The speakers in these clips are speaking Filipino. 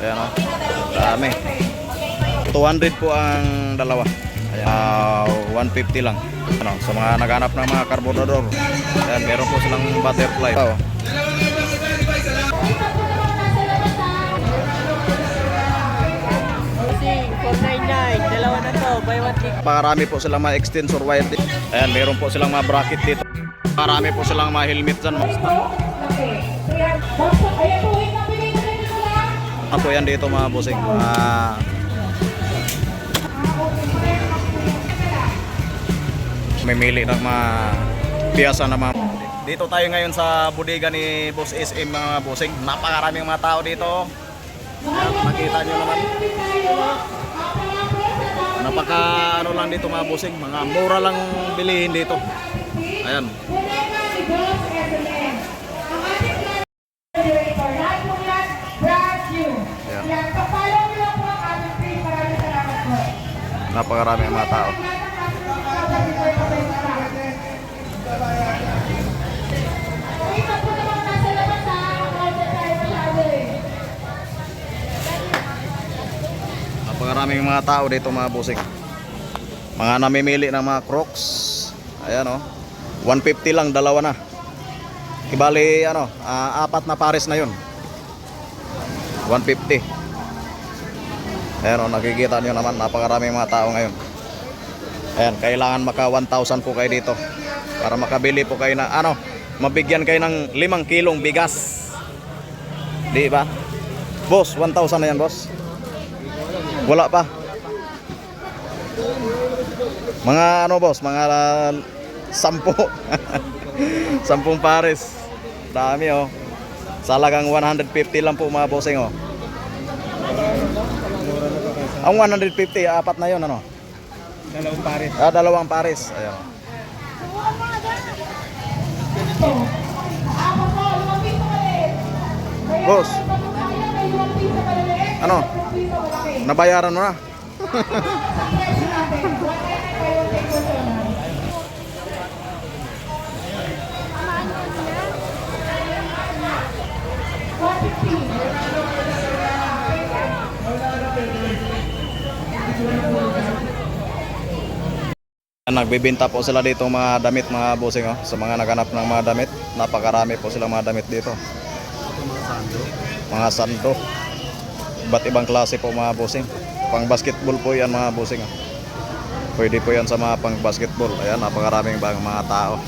Ayan o. Dami. 200 po ang dalawa. Ayan. Ah, 150 lang. Ano, sa mga naghanap ng mga carburetor. Ayan, meron po silang butterfly. Oh. Bossing, 499. Dalawa na to. Buy one take. Pakarami po silang mga extensor wire dito. Ayan, meron po silang mga bracket dito. Marami po silang mga helmet dyan. Ako yan dito mga bossing. Ah, mamimili ng mga piyasa na mga dito tayo ngayon sa bodega ni Boss SM mga bossing. Napakaraming mga tao dito. Ayan, makita nyo naman. Napaka ano lang dito mga bossing, mga mura lang bilihin dito. Ayan. Napakaraming mga tao. Napakaraming mga tao dito mga bossing. Mga namimili ng mga crocs. Ayan oh. 150 lang dalawa na. Ibali ano, ah, apat na pares na 'yon. 150. Ayan oh, nakikita nyo naman napakaraming mga tao ngayon. Ayan, kailangan maka 1,000 po kayo dito. Para makabili po kayo na ano, mabigyan kayo ng 5 kilong bigas. Di ba? Boss, 1,000 na yan, boss. Wala pa. Mga ano boss, mga uh, sampo. Sampung pares. Dami oh. Salagang 150 lang po mga bossing oh. Ang 150, apat na yon ano? Dalawang pares. Ah, dalawang pares. Ayun. Boss. Ano? Nabayaran mo na? Nagbibenta po sila dito mga damit mga bossing oh, sa mga naghanap ng mga damit. Napakarami po silang mga damit dito. Mga sando. Iba't ibang klase po mga bossing. Pang basketball po yan mga bossing oh. Pwede po yan sa mga pang basketball. Ayan, napakaraming bang mga tao.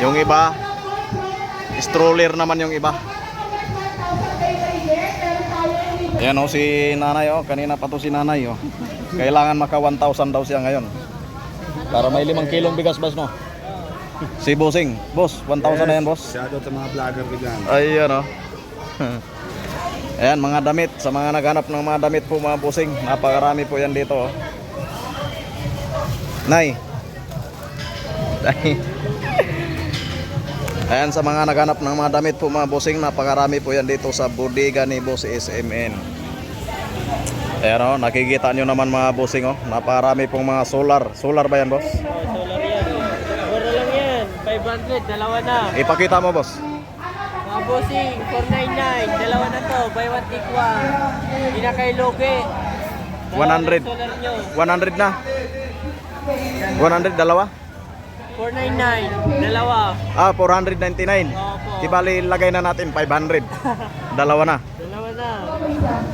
Yung iba, stroller naman yung iba. Ayan oh, si nanay oh, kanina pa to si nanay oh. Kailangan maka 1,000 daw siya ngayon. Para may limang kilong bigas bas no. Si Bossing, boss, 1,000 na yan boss. Shout out sa mga vlogger ko dyan. Ayun oh. Ayan mga damit, sa mga naghanap ng mga damit po mga bossing, napakarami po yan dito oh. Nay. Nay. Ayan sa mga naghanap ng mga damit po mga bossing, napakarami po yan dito sa bodega ni Boss SMN. Ayan oh, nakikita nyo naman mga bossing oh, napakarami pong mga solar. Solar ba yan boss? Oh, solar yan. Mura lang yan. 500. Dalawa na. Ipakita mo boss. Mga bossing, 499. Dalawa na to. Buy one take one. Hindi na kayo. Dalawa 100. ng Solar nyo. 100 na. 100 dalawa? 499. Dalawa. Ah, 499. Opo. Di bali lagay na natin 500. Dalawa na. Dalawa na.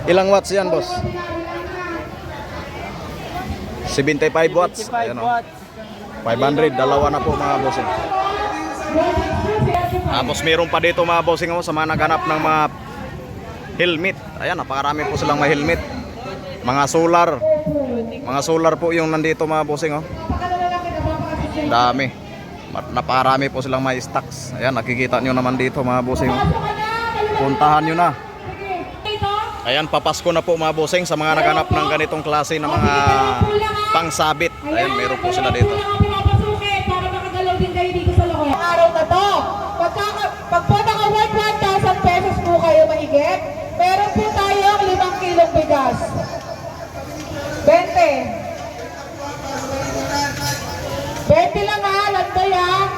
Ilang watts yan, boss? 75 watts. 55 Ayan, oh. watts. 500, dalawa na po mga bossing. Tapos meron pa dito mga bossing oh, sa mga naghanap ng mga helmet. Ayan, napakarami po silang mga helmet. Mga solar. Mga solar po yung nandito mga bossing oh. Dami. Napakarami po silang mga stocks. Ayan, nakikita nyo naman dito mga bossing oh. Puntahan nyo na. Ayan, papasko na po mga bossing sa mga naghanap ng ganitong klase ng mga pangsabit. Ayan, meron po sila dito. Araw na to, pag po naka-worth 1,000 pesos po kayo mahigit, meron po tayong 5 kilong bigas. 20. 20 lang ha, landoy ha.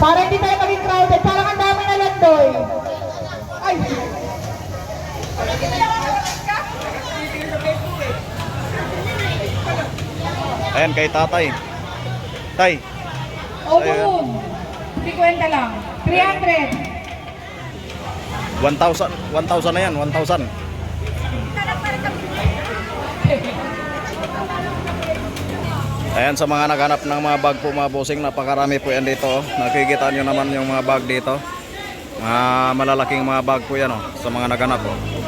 Para hindi tayo maging crowded, parang ang dami na landoy. Ay! Ayan, kay tatay. Tay, Overrule. 50 lang. 300. 1,000. 1,000 na yan, 1,000. Ayan sa mga naghanap ng mga bag po mga bossing, napakarami po yan dito. oh. Nakikita nyo naman yung mga bag dito. Mga malalaking mga bag po yan oh, sa mga naghanap. Oh.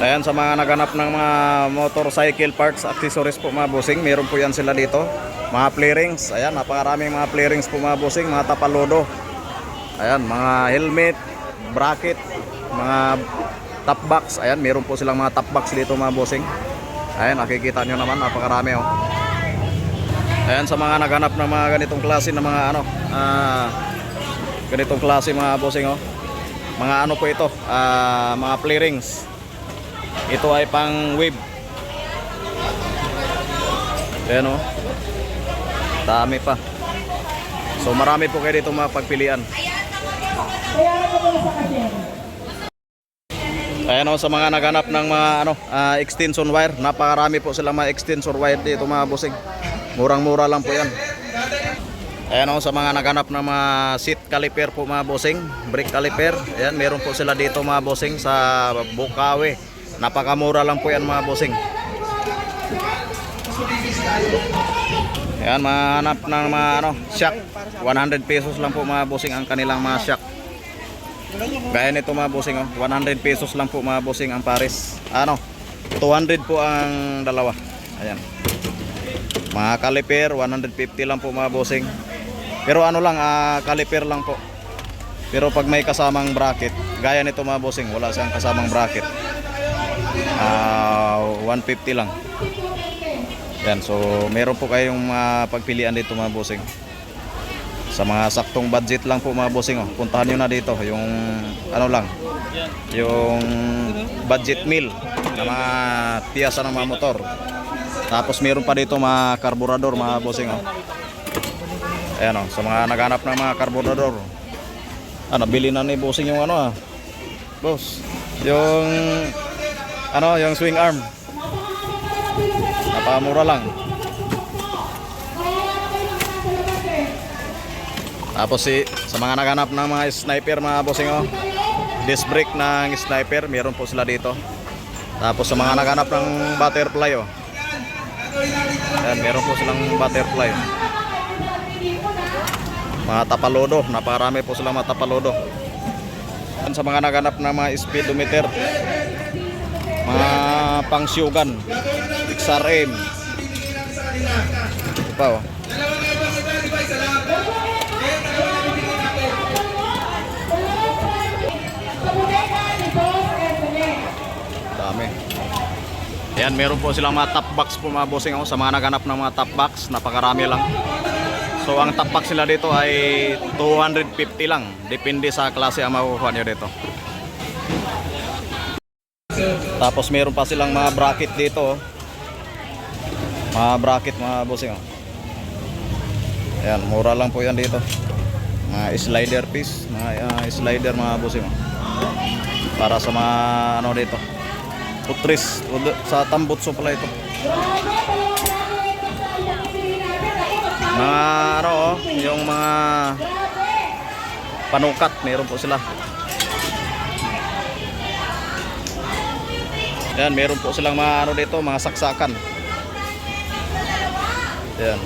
Ayan sa mga naghanap ng mga motorcycle parts, accessories po mga bossing, meron po yan sila dito. Mga play rings, ayan napakaraming mga play rings po mga bossing, mga tapalodo. Ayan, mga helmet, bracket, mga top box. Ayan, meron po silang mga top box dito mga bossing. Ayan, nakikita nyo naman, napakarami oh. Ayan sa mga naghanap ng mga ganitong klase ng mga ano, ah, ganitong klase mga bossing oh. Mga ano po ito, ah, mga play rings. Ito ay pang wave. Ayan oh. Dami pa. So marami po kayo dito mga pagpilian. Kaya na mo sa cashier. Ayan o, sa mga naghanap ng mga ano, ah, extension wire, napakarami po silang mga extension wire dito mga bossing. Murang-mura lang po yan. Ayan o, sa mga naghanap ng mga seat caliper po mga bossing, brake caliper. Ayan, meron po sila dito mga bossing sa Bukawi. Napakamura lang po yan mga bossing. Ayan, mga hanap ng mga ano, shock. 100 pesos lang po mga bossing ang kanilang mga shock. Gaya nito mga bossing oh, 100 pesos lang po mga bossing ang pares. Ano? 200 po ang dalawa. Ayan. Mga caliper 150 lang po mga bossing. Pero ano lang, ah, caliper lang po. Pero pag may kasamang bracket, gaya nito mga bossing, wala siyang kasamang bracket. Ah, 150 lang. Yan, so meron po kayong mga pagpilian dito mga bossing. Sa mga saktong budget lang po mga bossing oh. Puntahan nyo na dito yung ano lang. Yung budget meal na mga piyasa ng mga motor. Tapos meron pa dito mga karburador mga bossing oh. Ayan oh, sa mga naghanap ng mga karburador. Ano, bili na ni bossing yung ano ah. Boss, yung ano, yung swing arm. Napakamura lang. Tapos si sa mga naghanap ng mga sniper mga bossing oh. Disc brake ng sniper, meron po sila dito. Tapos sa mga naghanap ng butterfly oh. Yan, meron po silang butterfly. Mga tapalodo, napakarami po silang mga tapalodo. Sa mga naghanap ng mga speedometer, pangsyugan, XRM. Ito pa oh. Dami. Yan, meron po silang mga top box po mga bossing ako sa mga naghanap ng mga top box, napakarami lang. So ang top box nila dito ay 250 lang, depende sa klase ang makukuha nyo dito. Tapos meron pa silang mga bracket dito. oh. Mga bracket mga bossing oh. Ayan, mura lang po yan dito. Mga slider piece, mga ah, slider mga bossing oh. Para sa mga ano dito. Putris, sa tambutso pala ito. Mga ano yung mga panukat, meron po sila. Yan, meron po silang mga ano dito, mga saksakan. Yan.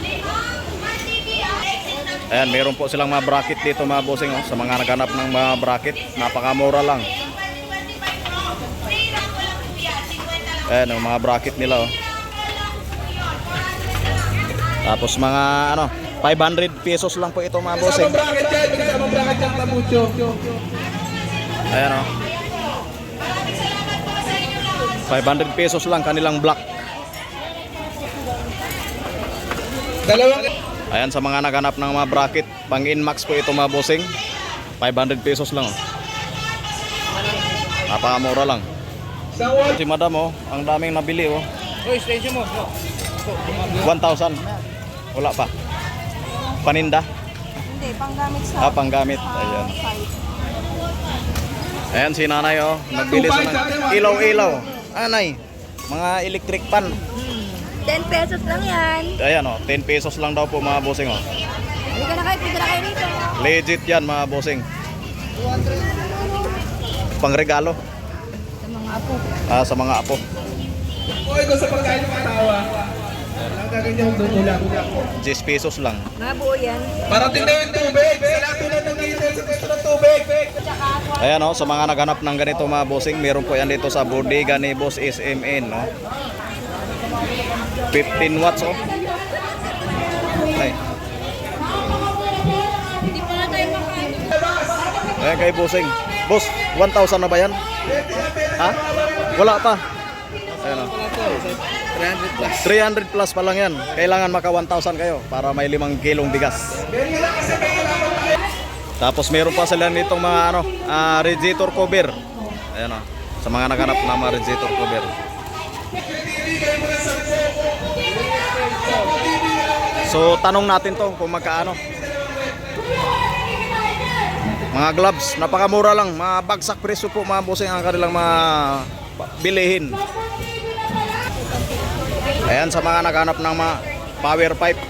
Ayan, meron po silang mga bracket dito mga bossing oh, sa mga naghanap ng mga bracket. Napakamura lang. Ayan, ang mga bracket nila oh. Tapos mga ano, 500 pesos lang po ito mga bossing. Ayan oh. 500 pesos lang kanilang black. Dalawang Ayan sa mga naghanap ng mga bracket, pang Inmax po ito mga bossing. 500 pesos lang oh. Napakamura lang. sa. Si madam oh, ang daming nabili oh. Uy, station mo. 1,000. Wala pa. Paninda. Hindi, panggamit sa Ah, panggamit. Ayan. site. Ayan si nanay oh, nagbili ng ilaw-ilaw. Anay, mga electric pan. 10 pesos lang yan. Ayan oh, 10 pesos lang daw po mga bossing oh. Hindi ka na kayo, pwede na kayo rito. Legit yan mga bossing. Pangregalo Sa mga apo. ah, sa mga apo. Ko sa pagkain ng katawa. Gaganyan yung dumulang. 10 pesos lang. Mga buo yan. Parating na yung tubig. Sa lahat tulad ng gilid sa gusto ng tubig. Ayan oh, sa mga naghanap ng ganito mga bossing, meron po yan dito sa bodega ni Boss SMN, no? 15 watts oh. Ay. Ayan kay bossing. Boss, 1,000 na ba yan? Ha? Wala pa. Ayan oh. 300 plus. 300 plus pa lang yan. Kailangan maka 1,000 kayo para may limang kilong bigas. Tapos meron pa sila nitong mga ano, ah, radiator cover. Ayan o. Sa mga naghanap ng mga radiator cover. So tanong natin to kung magkaano. Mga gloves, napakamura lang. Mga bagsak presyo po mga bossing ang kanilang mga bilihin. Ayan sa mga naghanap ng mga power pipe.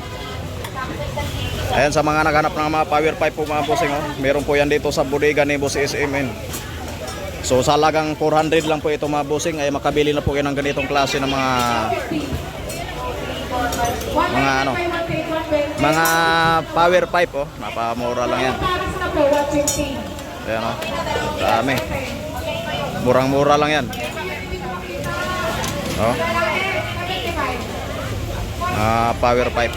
Ayan sa mga naghanap ng mga power pipe po mga bossing oh. Meron po yan dito sa bodega ni Boss SMN. So sa lagang 400 lang po ito mga bossing ay makabili na po kayo ng ganitong klase ng mga mga ano mga power pipe oh. Napamura lang yan. Ayan oh. Dami. Murang-mura lang yan. Oh. Ah, power pipe.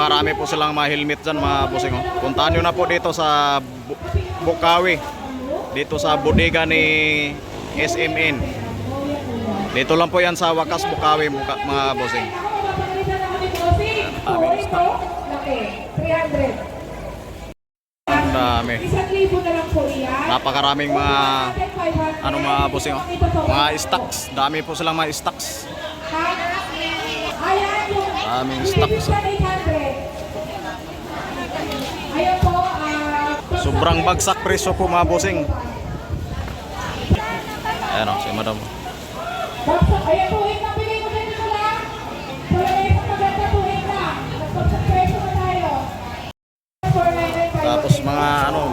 Marami po silang mga helmet dyan mga bossing. Oh. Puntahan nyo na po dito sa Bu- Bukawi. Dito sa bodega ni SMN. Dito lang po yan sa Wakas Bukawi mga mga bossing. Ang dami. Isang libo na lang po. Napakaraming mga ano mga bossing oh. Mga stocks. Dami po silang mga stocks. Daming stocks. oh. 800. Ayan po. Sobrang bagsak presyo po mga bossing. Ayan o, si madam. Baksak, ayan po, hit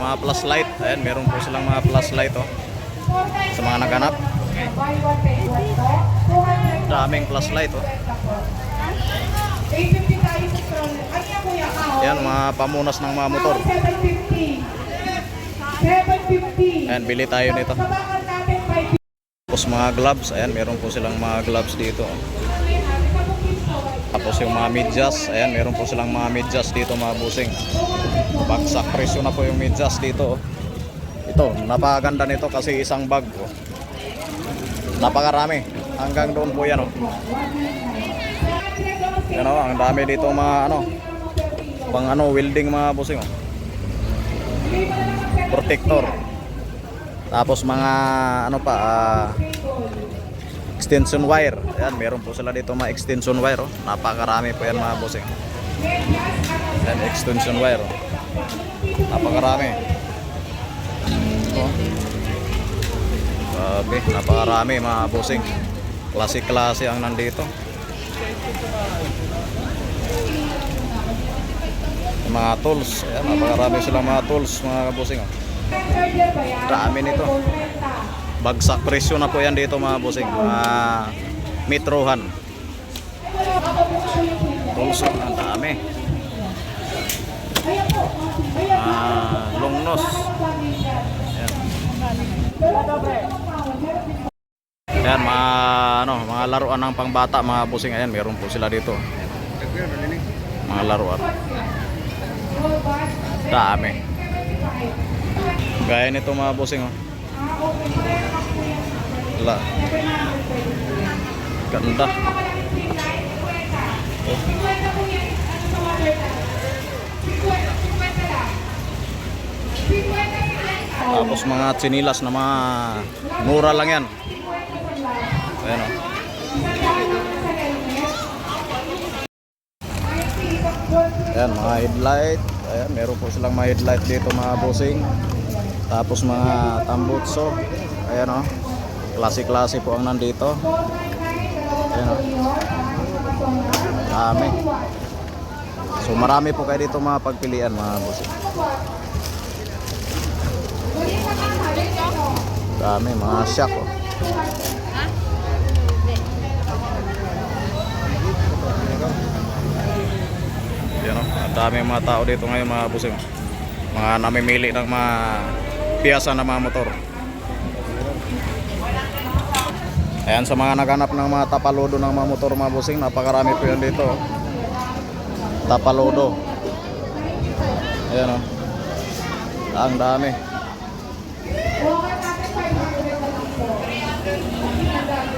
mga plus light. Ayan, meron po silang mga plus light oh. Sa mga. 200 Daming plus light oh. 850 tayo sa stroller. Ay, yan kuya ka. Ayan, mga pamunas ng mga motor. 750. 750. Ayan, bili tayo nito. Sa bakal natin, 550. Tapos mga gloves. Ayan, meron po silang mga gloves dito. oh. Tapos yung mga medyas. Ayan, meron po silang mga medyas dito mga bossing. Bagsak presyo na po yung medyas dito. oh. Ito, napakaganda nito kasi isang bag. Oh. Napakarami. Hanggang doon po yan. Oh. Yan oh, ang dami dito mga ano. Pang ano, welding mga bossing. Oh. Protector. Tapos mga ano pa, ah, extension wire. Ayan, meron po sila dito mga extension wire. Oh. Napakarami po yan mga bossing. Ayan, extension wire. Oh. Napakarami. Oh. Grabe, napakarami mga bossing. Klase-klase ang nandito. Mga tools. Ayan, napakarami silang mga tools mga bossing. Oh. Ba yan? Dami nito. Bagsak presyo na po yan dito mga bossing. Mga metrohan. Oh, ang dami. Ah, long nose. Ayan. Ayan, mga, ano, mga laruan ng pangbata, mga busing. Ayan, meron po sila dito. Mga laruan. Dami. Gaya nito mga busing. Oh. Wala. Ganda. Tapos mga tsinilas na mga mura lang yan. Ayan o. Ayan, mga headlight. Ayan, meron po silang mga headlight dito mga bossing. Tapos mga tambutso. Ayan o. Klase-klase po ang nandito. Ayan o. Dami. So marami po kayo dito mga pagpilian mga bossing. Dami, mga shock oh. Yan o, ang dami mga tao dito ngayon mga busing. Mga namimili ng mga piyasa ng mga motor. Ayan sa mga naghanap ng mga tapalodo ng mga motor mga busing, napakarami po yan dito. oh. Tapalodo. Ayan o. Ang dami.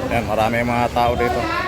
Ayan, marami mga tao dito.